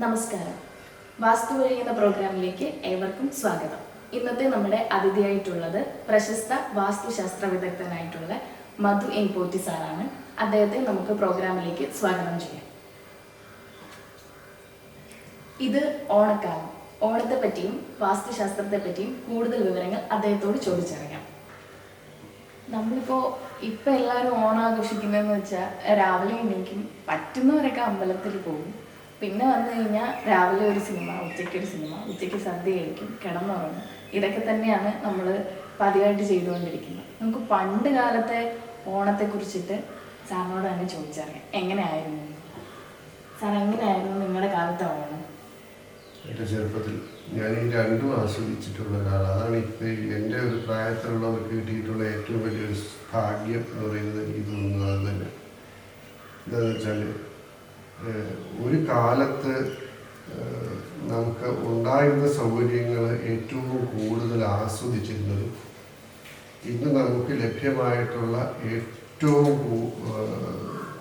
നമസ്കാരം. വാസ്തു എന്ന പ്രോഗ്രാമിലേക്ക് ഏവർക്കും സ്വാഗതം. ഇന്നത്തെ നമ്മുടെ അതിഥിയായിട്ടുള്ളത് പ്രശസ്ത വാസ്തുശാസ്ത്ര വിദഗ്ധനായിട്ടുള്ള മധു എൻ. പോറ്റി സാറാണ്. അദ്ദേഹത്തെ നമുക്ക് പ്രോഗ്രാമിലേക്ക് സ്വാഗതം ചെയ്യാം. ഇത് ഓണക്കാലം. ഓണത്തെ പറ്റിയും വാസ്തുശാസ്ത്രത്തെ പറ്റിയും കൂടുതൽ വിവരങ്ങൾ അദ്ദേഹത്തോട് ചോദിച്ചറിയാം. നമ്മളിപ്പോ ഇപ്പൊ എല്ലാവരും ഓണം ആഘോഷിക്കുന്നതെന്ന് വെച്ചാൽ രാവിലെ എണീക്കും പറ്റുന്നവരൊക്കെ അമ്പലത്തിൽ പോകും. പിന്നെ വന്നു കഴിഞ്ഞാൽ രാവിലെ ഒരു സിനിമ ഉച്ചയ്ക്ക് ഒരു സിനിമ ഉച്ചയ്ക്ക് സദ്യ കഴിക്കും കിടന്നുറങ്ങും. ഇതൊക്കെ തന്നെയാണ് നമ്മൾ പതിവായിട്ട് ചെയ്തുകൊണ്ടിരിക്കുന്നത്. നമുക്ക് പണ്ട് കാലത്തെ ഓണത്തെ കുറിച്ചിട്ട് സാറിനോട് തന്നെ ചോദിച്ചറിയാം. എങ്ങനെയായിരുന്നു? സാർ എങ്ങനെയായിരുന്നു നിങ്ങളുടെ കാലത്തെ ഓണം? എന്റെ ചെറുപ്പത്തിൽ ഞാൻ ഈ രണ്ടും ആസ്വദിച്ചിട്ടുള്ള ഒരാളാണ് അതാണ് ഇപ്പോൾ എന്റെ ഒരു പ്രായത്തിലുള്ളവർക്ക് കിട്ടിയിട്ടുള്ള ഏറ്റവും വലിയൊരു ഭാഗ്യം എന്ന് പറയുന്നത് എനിക്ക് തോന്നുന്നത് അത് തന്നെ. എന്താണെന്ന് വെച്ചാൽ ഒരു കാലത്ത് നമുക്ക് ഉണ്ടായിരുന്ന സൗകര്യങ്ങൾ ഏറ്റവും കൂടുതൽ ആസ്വദിച്ചിരുന്നത് ഇന്ന് നമുക്ക് ലഭ്യമായിട്ടുള്ള ഏറ്റവും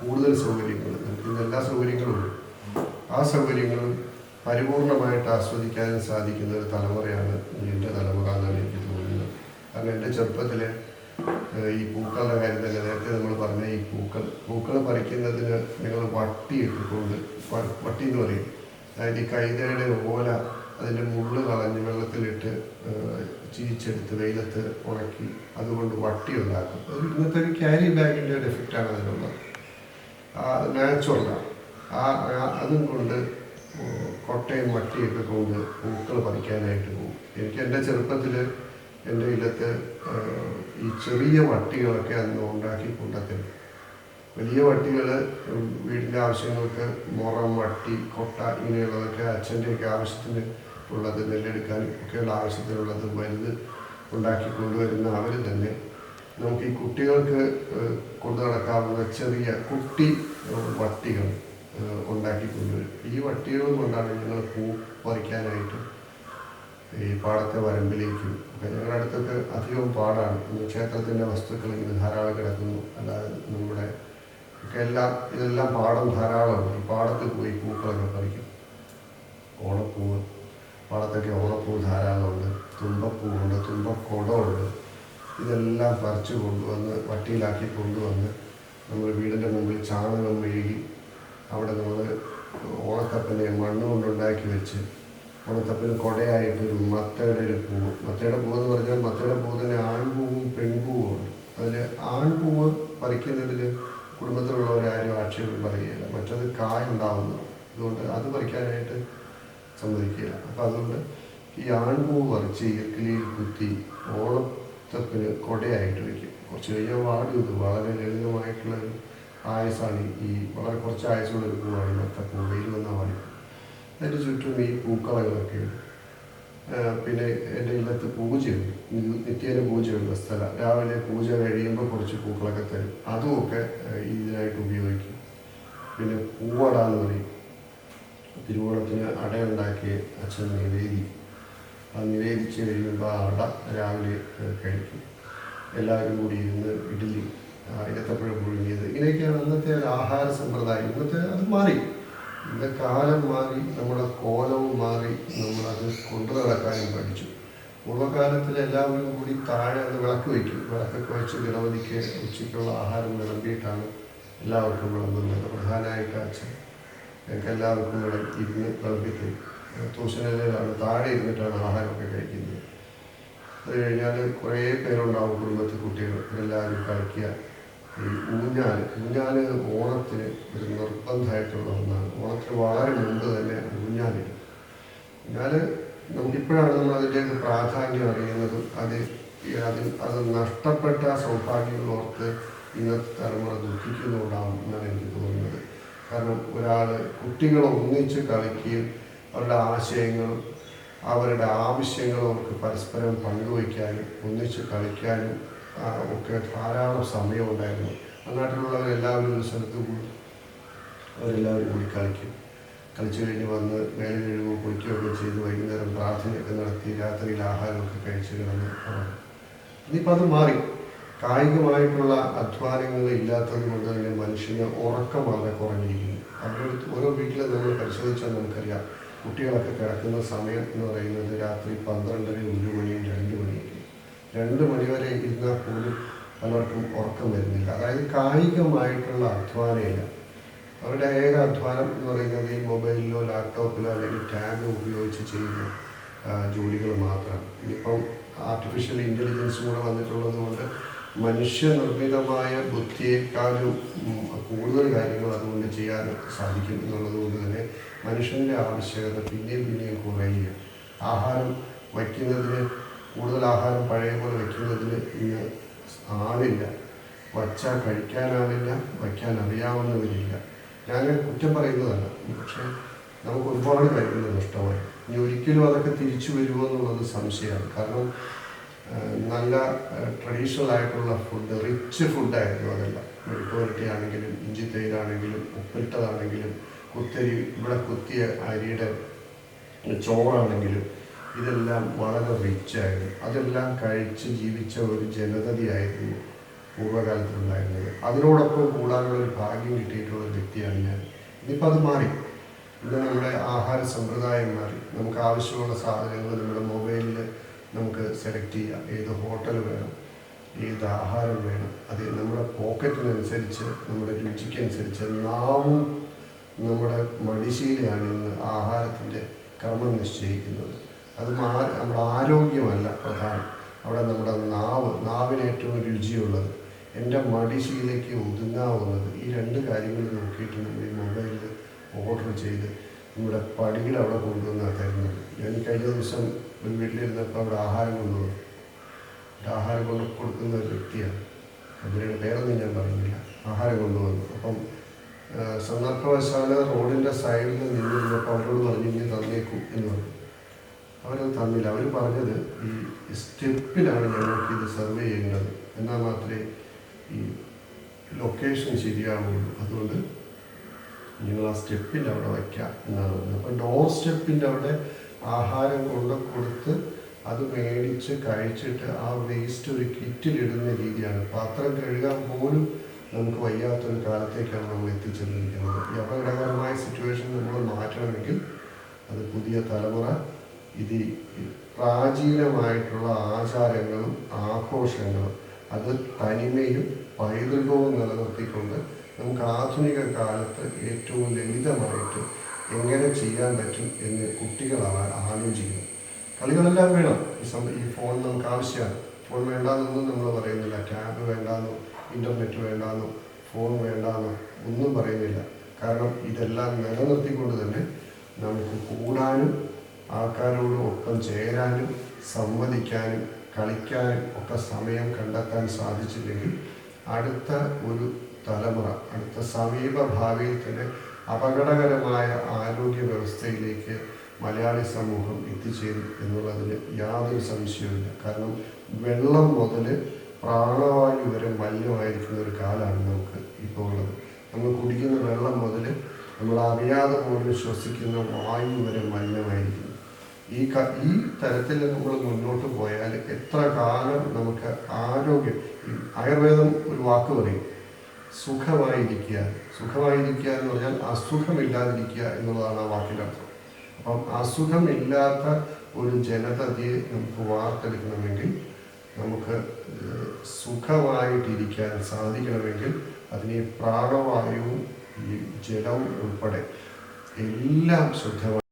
കൂടുതൽ സൗകര്യങ്ങൾ നമുക്ക് ഇന്ന് എല്ലാ സൗകര്യങ്ങളും ആ സൗകര്യങ്ങളും പരിപൂർണമായിട്ട് ആസ്വദിക്കാനും സാധിക്കുന്ന ഒരു തലമുറയാണ് എന്റെ തലമുറ എന്നാണ് എനിക്ക് തോന്നുന്നത്. കാരണം എന്റെ ചെറുപ്പത്തിൽ ഈ പൂക്കളുടെ കാര്യം തന്നെ നേരത്തെ നമ്മൾ പറഞ്ഞ ഈ പൂക്കൾ. പൂക്കൾ പറിക്കുന്നതിന് നിങ്ങൾ വട്ടി ഇട്ടിട്ടുണ്ട്. വട്ടി എന്ന് പറയും. അതായത് ഈ കൈതയുടെ ഓല അതിന്റെ മുള്ള് കളഞ്ഞ് വെള്ളത്തിലിട്ട് ചീച്ചെടുത്ത് വെയിലത്ത് ഉണക്കി അതുകൊണ്ട് വട്ടി ഉണ്ടാക്കും. അത് ഇന്നത്തെ ഒരു ക്യാരി ബാഗിന്റെ ഒരു എഫക്റ്റാണ് അതിനുള്ളത് നാച്ചുറലാണ് ആ- അതും കൊണ്ട് കൊട്ടയും വട്ടിയൊക്കെ കൊണ്ട് പൂക്കൾ പറിക്കാനായിട്ട് പോകും. എനിക്ക് എന്റെ ചെറുപ്പത്തിൽ എന്റെ ഇല്ലത്ത് ഈ ചെറിയ വട്ടികളൊക്കെ അന്ന് ഉണ്ടാക്കി കൊണ്ടത്തരും വലിയ വട്ടികൾ വീടിന്റെ ആവശ്യങ്ങൾക്ക് മുറം വട്ടി കൊട്ട ഇങ്ങനെയുള്ളതൊക്കെ അച്ഛന്റെയൊക്കെ ആവശ്യത്തിന് ഉള്ളത് നെല്ലെടുക്കാനും ഒക്കെയുള്ള ആവശ്യത്തിനുള്ളത് വലുത് ഉണ്ടാക്കി കൊണ്ടുവരുന്ന അവർ തന്നെ. നമുക്ക് ഈ കുട്ടികൾക്ക് കൊണ്ടു നടക്കാവുന്ന ചെറിയ കുട്ടി വട്ടികൾ ഉണ്ടാക്കി കൊണ്ടുവരും ഈ വട്ടികൾ കൊണ്ടാണ് ഞങ്ങൾ പൂ പറിക്കാനായിട്ട് ഈ പാടത്തെ വരമ്പിലേക്കും. ഒക്കെ ഞങ്ങളുടെ അടുത്തൊക്കെ അധികം പാടാണ്. ക്ഷേത്രത്തിന്റെ വസ്തുക്കൾ ഇങ്ങനെ ധാരാളം കിടക്കുന്നു. അല്ലാതെ നമ്മുടെ ഒക്കെ എല്ലാം ഇതെല്ലാം പാടം ധാരാളമാണ്. ഈ പാടത്ത് പോയി പൂക്കളൊക്കെ പറിക്കും. ഓണപ്പൂവ് പാടത്തൊക്കെ ഓണപ്പൂവ് ധാരാളമുണ്ട്. തുമ്പപ്പൂവുണ്ട് തുമ്പക്കുടമുണ്ട്. ഇതെല്ലാം പറിച്ചു കൊണ്ടുവന്ന് വട്ടിയിലാക്കി കൊണ്ടുവന്ന് നമ്മൾ വീടിന്റെ മുമ്പിൽ ചാണകം മെഴുകി അവിടെ നമ്മൾ ഓണക്കപ്പനെ മണ്ണ് കൊണ്ടുണ്ടാക്കി വെച്ച് ഓണത്തപ്പന് കൊടയായിട്ട് മത്തയുടെ ഒരു പൂവ് മത്തയുടെ പൂവ് എന്ന് പറഞ്ഞാൽ മത്തയുടെ പൂവ് തന്നെ ആൺപൂവും പെൺപൂവും ഉണ്ട് അതിൽ ആൺപൂവ് പറിക്കുന്നതിൽ കുടുംബത്തിലുള്ളവരാരും ആക്ഷേപം പറയുകയില്ല. മറ്റത് കായ ഉണ്ടാവുന്നു. അതുകൊണ്ട് അത് പറിക്കാനായിട്ട് സമ്മതിക്കില്ല അപ്പം അതുകൊണ്ട് ഈ ആൺപൂവ് പറിച്ച് ഈർക്കിലിയിൽ കുത്തി ഓണത്തപ്പിന് കൊടയായിട്ട് വയ്ക്കും. കുറച്ച് കഴിഞ്ഞാൽ വാടും ഇത് വളരെ ലളിതമായിട്ടുള്ള ഒരു ആയസാണ് ഈ വളരെ കുറച്ച് ആയസുള്ള ഒരു പൂവാണ് മത്തപ്പൂ. വെയിൽ വന്നാൽ അതിന്റെ ചുറ്റും ഈ പൂക്കളങ്ങളൊക്കെ ഉണ്ട് പിന്നെ എന്റെ ഇല്ലത്ത് പൂജയുണ്ട് നിത്യേന പൂജയുള്ള സ്ഥലം. രാവിലെ പൂജ കഴിയുമ്പോൾ കുറച്ച് പൂക്കളൊക്കെ തരും. അതുമൊക്കെ ഇതിനായിട്ട് ഉപയോഗിക്കും. പിന്നെ പൂവട എന്ന് പറയും. തിരുവോണത്തിന് അടയുണ്ടാക്കി അച്ഛൻ നിവേദിക്കും ആ നിവേദിച്ച് കഴിയുമ്പോൾ ആ അട രാവിലെ കഴിക്കും. എല്ലാവരും കൂടി ഇരുന്ന് ഇഡ്ഡലി ഇരത്തപ്പഴം പുഴുങ്ങിയത്. ഇങ്ങനെയൊക്കെയാണ് അന്നത്തെ ഒരു ആഹാര സമ്പ്രദായം. ഇന്നത്തെ അത് മാറി. ഇന്നത്തെ കാലം മാറി നമ്മുടെ കോലവും മാറി നമ്മളത് കൊണ്ടു നടക്കാനും പഠിച്ചു. പൂർവകാലത്തിൽ എല്ലാവരും കൂടി താഴെ അത് വിളക്ക് വയ്ക്കും. വിളക്കൊക്കെ വെച്ച് ഗണപതിക്ക് ഉച്ചയ്ക്കുള്ള ആഹാരം വിളമ്പിയിട്ടാണ് എല്ലാവർക്കും വിളമ്പുന്നത്. പ്രധാനമായിട്ട് അച്ഛൻ ഞങ്ങൾക്ക് എല്ലാവർക്കും ഇവിടെ ഇരുന്ന് വിളമ്പിത്തരും തൂശനിലയിലാണ് താഴെ ഇരുന്നിട്ടാണ് ആഹാരമൊക്കെ കഴിക്കുന്നത്. അത് കഴിഞ്ഞാൽ കുറേ പേരുണ്ടാവും കുടുംബത്തിൽ കുട്ടികൾ. എല്ലാവരും കളിക്കുക ഈ ഊഞ്ഞാൽ ഊഞ്ഞാൽ ഓണത്തിന് ഒരു നിർബന്ധമായിട്ടുള്ള ഒന്നാണ്. ഓണത്തിന് വളരെ മുമ്പ് തന്നെ ഊഞ്ഞാലിടും ഊഞ്ഞാൽ നമുക്കിപ്പോഴാണ് നമ്മൾ അതിന്റെയൊക്കെ പ്രാധാന്യം അറിയുന്നത്. അത് അതിൽ അത് നഷ്ടപ്പെട്ട സൗഭാഗ്യങ്ങൾ ഇന്നത്തെ തലമുറ ദുഃഖിക്കുന്നുണ്ടാവും എന്നാണ് എനിക്ക് തോന്നുന്നത്. കാരണം ഒരാൾ കുട്ടികളെ ഒന്നിച്ച് കളിക്കുകയും അവരുടെ ആശയങ്ങളും അവരുടെ ആവശ്യങ്ങളും അവർക്ക് പരസ്പരം പങ്കുവയ്ക്കാനും ഒന്നിച്ച് കളിക്കാനും ഒക്കെ ധാരാളം സമയമുണ്ടായിരുന്നു ആ നാട്ടിലുള്ളവരെല്ലാവരും ഒരു സ്ഥലത്ത് കൂടി. അവരെല്ലാവരും കൂടി കളിക്കും. കളിച്ചു കഴിഞ്ഞ് വന്ന് മേലെ കഴിയുമ്പോൾ കുളിക്കുകയൊക്കെ ചെയ്ത് വൈകുന്നേരം പ്രാർത്ഥനയൊക്കെ നടത്തി രാത്രിയിൽ ആഹാരമൊക്കെ കഴിച്ച് കിടന്ന് ഉറങ്ങും. ഇനിയിപ്പോൾ അത് മാറി. കായികമായിട്ടുള്ള അധ്വാനങ്ങൾ ഇല്ലാത്തത് കൊണ്ട് തന്നെ മനുഷ്യന് ഉറക്കം വളരെ കുറഞ്ഞിരിക്കുന്നു. അവരുടെ ഓരോ വീട്ടിലും നമ്മൾ പരിശോധിച്ചാൽ നമുക്കറിയാം. കുട്ടികളൊക്കെ കിടക്കുന്ന സമയം എന്ന് പറയുന്നത് രാത്രി പന്ത്രണ്ടര ഒരു മണിയും രണ്ട് മണിയൊക്കെ രണ്ട് മണിവരെ ഇരുന്നാൽ പോലും പലർക്കും ഉറക്കം വരുന്നില്ല. അതായത് കായികമായിട്ടുള്ള അധ്വാനമില്ല. അവരുടെ ഏക അധ്വാനം എന്ന് പറയുന്നത് ഈ മൊബൈലിലോ ലാപ്ടോപ്പിലോ അല്ലെങ്കിൽ ടാബ് ഉപയോഗിച്ച് ചെയ്യുന്ന ജോലികൾ മാത്രം. ഇനിയിപ്പം ആർട്ടിഫിഷ്യൽ ഇന്റലിജൻസ് കൂടെ വന്നിട്ടുള്ളത് കൊണ്ട് മനുഷ്യനിർമ്മിതമായ ബുദ്ധിയേക്കാളും കൂടുതൽ കാര്യങ്ങൾ അതുകൊണ്ട് ചെയ്യാൻ സാധിക്കും എന്നുള്ളത് കൊണ്ട് തന്നെ മനുഷ്യന്റെ ആവശ്യകത പിന്നെയും പിന്നെയും കുറയുക ആഹാരം വയ്ക്കുന്നതിന് കൂടുതൽ ആഹാരം പഴയ പോലെ വയ്ക്കുന്നതിന് ഇന്ന് ആളില്ല. വച്ചാൽ കഴിക്കാനാവില്ല വയ്ക്കാൻ അറിയാവുന്നവരില്ല ഞാൻ കുറ്റം പറയുന്നതല്ല. പക്ഷേ നമുക്ക് ഒരുപാട് കാര്യങ്ങൾ നഷ്ടമായി. ഇനി ഒരിക്കലും അതൊക്കെ തിരിച്ചു വരുമോ എന്നുള്ളത് സംശയമാണ്. കാരണം നല്ല ട്രഡീഷണൽ ആയിട്ടുള്ള ഫുഡ് റിച്ച് ഫുഡായിരുന്നു അതെല്ലാം. മെഴുക്കുവരട്ടി ആണെങ്കിലും ഇഞ്ചി തൈരാണെങ്കിലും ഉപ്പിട്ടതാണെങ്കിലും കുത്തരി ഇവിടെ കുത്തിയ അരിയുടെ ചോറാണെങ്കിലും ഇതെല്ലാം വളരെ റിച്ചായിരുന്നു അതെല്ലാം കഴിച്ച് ജീവിച്ച ഒരു ജനതയായിരുന്നു പൂർവകാലത്തുണ്ടായിരുന്നത്. അതിനോടൊപ്പം കൂടാനുള്ള ഒരു ഭാഗ്യം കിട്ടിയിട്ടുള്ള ഒരു വ്യക്തിയാണ് ഞാൻ. ഇനിയിപ്പോൾ അത് മാറി. ഇന്ന് നമ്മുടെ ആഹാര സമ്പ്രദായം മാറി നമുക്ക് ആവശ്യമുള്ള സാധനങ്ങൾ നമ്മുടെ മൊബൈലിൽ നമുക്ക് സെലക്ട് ചെയ്യാം. ഏത് ഹോട്ടൽ വേണം ഏത് ആഹാരം വേണം അത് നമ്മുടെ പോക്കറ്റിനനുസരിച്ച് നമ്മുടെ രുചിക്കനുസരിച്ച് നാവും നമ്മുടെ മടിശീലയാണ് ഇന്ന് ആഹാരത്തിന്റെ ക്രമം നിശ്ചയിക്കുന്നത്. അത് നമ്മുടെ ആരോഗ്യമല്ല പ്രധാനം. അവിടെ നമ്മുടെ നാവ് നാവിന് ഏറ്റവും രുചിയുള്ളത് എന്റെ മടിശീലയ്ക്ക് ഒതുങ്ങാവുന്നത് ഈ രണ്ട് കാര്യങ്ങൾ നോക്കിയിട്ട് നമ്മൾ ഈ മൊബൈലിൽ ഓർഡർ ചെയ്ത് നമ്മുടെ പടികൾ അവിടെ കൊണ്ടുവന്നാണ് തരുന്നത്. ഞാൻ കഴിഞ്ഞ ദിവസം ഒരു വീട്ടിലിരുന്നപ്പോൾ അവിടെ ആഹാരം കൊണ്ടുവന്നു. ആഹാരം കൊണ്ട് കൊടുക്കുന്ന ഒരു വ്യക്തിയാണ്. അതിന്റെ പേരൊന്നും ഞാൻ പറയുന്നില്ല. ആഹാരം കൊണ്ടുവന്നു. അപ്പം സന്ദർഭവശാൽ റോഡിന്റെ സൈഡിൽ നിന്നിരുന്നപ്പോൾ അവരോട് പറഞ്ഞു ഇനി തന്നേക്കും എന്ന് പറഞ്ഞു. അവരത് തന്നില്ല. അവർ പറഞ്ഞത് ഈ സ്റ്റെപ്പിലാണ് ഞങ്ങൾക്ക് ഇത് സർവേ ചെയ്യേണ്ടത് എന്നാൽ മാത്രമേ ഈ ലൊക്കേഷൻ ശരിയാവുള്ളൂ. അതുകൊണ്ട് നിങ്ങൾ ആ സ്റ്റെപ്പിന്റെ അവിടെ വയ്ക്കാം എന്നാണ് പറഞ്ഞത്. അപ്പോൾ ഡോർ സ്റ്റെപ്പിന്റെ അവിടെ ആഹാരം കൊണ്ട് കൊടുത്ത് അത് മേടിച്ച് കഴിച്ചിട്ട് ആ വേസ്റ്റ് ഒരു കിറ്റിലിടുന്ന രീതിയാണ്. പാത്രം കഴുകാൻ പോലും നമുക്ക് വയ്യാത്തൊരു കാലത്തേക്കാണ് നമ്മൾ എത്തിച്ചിരുന്നിരിക്കുന്നത് ഈ അപകടകരമായ സിറ്റുവേഷൻ നമ്മൾ മാറ്റണമെങ്കിൽ അത് പുതിയ തലമുറ ഇത് പ്രാചീനമായിട്ടുള്ള ആചാരങ്ങളും ആഘോഷങ്ങളും അത് തനിമയും പൈതൃകവും നിലനിർത്തിക്കൊണ്ട് നമുക്ക് ആധുനിക കാലത്ത് ഏറ്റവും ലളിതമായിട്ട് എങ്ങനെ ചെയ്യാൻ പറ്റും എന്ന് കുട്ടികളാണ് ആലോചിക്കുന്നത്. ആലോചിക്കുന്നു കളികളെല്ലാം വേണം. ഈ സം ഈ ഫോൺ നമുക്ക് ആവശ്യമാണ്. ഫോൺ വേണ്ടാന്നൊന്നും നമ്മൾ പറയുന്നില്ല. ടാബ് വേണ്ടാന്നോ ഇന്റർനെറ്റ് വേണ്ടാന്നോ ഫോൺ വേണ്ടാന്നോ ഒന്നും പറയുന്നില്ല. കാരണം ഇതെല്ലാം നിലനിർത്തിക്കൊണ്ട് തന്നെ നമുക്ക് കൂടാനും ആൾക്കാരോട് ഒപ്പം ചേരാനും സംവദിക്കാനും കളിക്കാനും ഒക്കെ സമയം കണ്ടെത്താൻ സാധിച്ചില്ലെങ്കിൽ അടുത്ത ഒരു തലമുറ അടുത്ത സമീപ ഭാവിയിൽ തന്നെ അപകടകരമായ ആരോഗ്യ വ്യവസ്ഥയിലേക്ക് മലയാളി സമൂഹം എത്തിച്ചേരും എന്നുള്ളതിന് യാതൊരു സംശയവുമില്ല. കാരണം വെള്ളം മുതൽ പ്രാണവായു വരെ മലിനമായിരിക്കുന്ന ഒരു കാലമാണ് നമുക്ക് ഇപ്പോൾ ഉള്ളത്. നമ്മൾ കുടിക്കുന്ന വെള്ളം മുതൽ നമ്മൾ അറിയാതെ പോലും ശ്വസിക്കുന്ന വായു വരെ മലിനമായിരിക്കുന്നു. ഈ ഈ തരത്തിൽ നമ്മൾ മുന്നോട്ട് പോയാൽ എത്ര കാലം നമുക്ക് ആരോഗ്യം ആയുർവേദം ഒരു വാക്ക് പറയും. സുഖമായിരിക്കുക. സുഖമായിരിക്കുക എന്ന് പറഞ്ഞാൽ അസുഖമില്ലാതിരിക്കുക എന്നുള്ളതാണ് ആ വാക്കിന്റെ അർത്ഥം. അപ്പം അസുഖമില്ലാത്ത ഒരു ജനതയെ നമുക്ക് വാർത്തെടുക്കണമെങ്കിൽ നമുക്ക് സുഖമായിട്ടിരിക്കാൻ സാധിക്കണമെങ്കിൽ അതിനെ പ്രാണവായുവും ഈ ജലവും ഉൾപ്പെടെ എല്ലാം ശുദ്ധമായി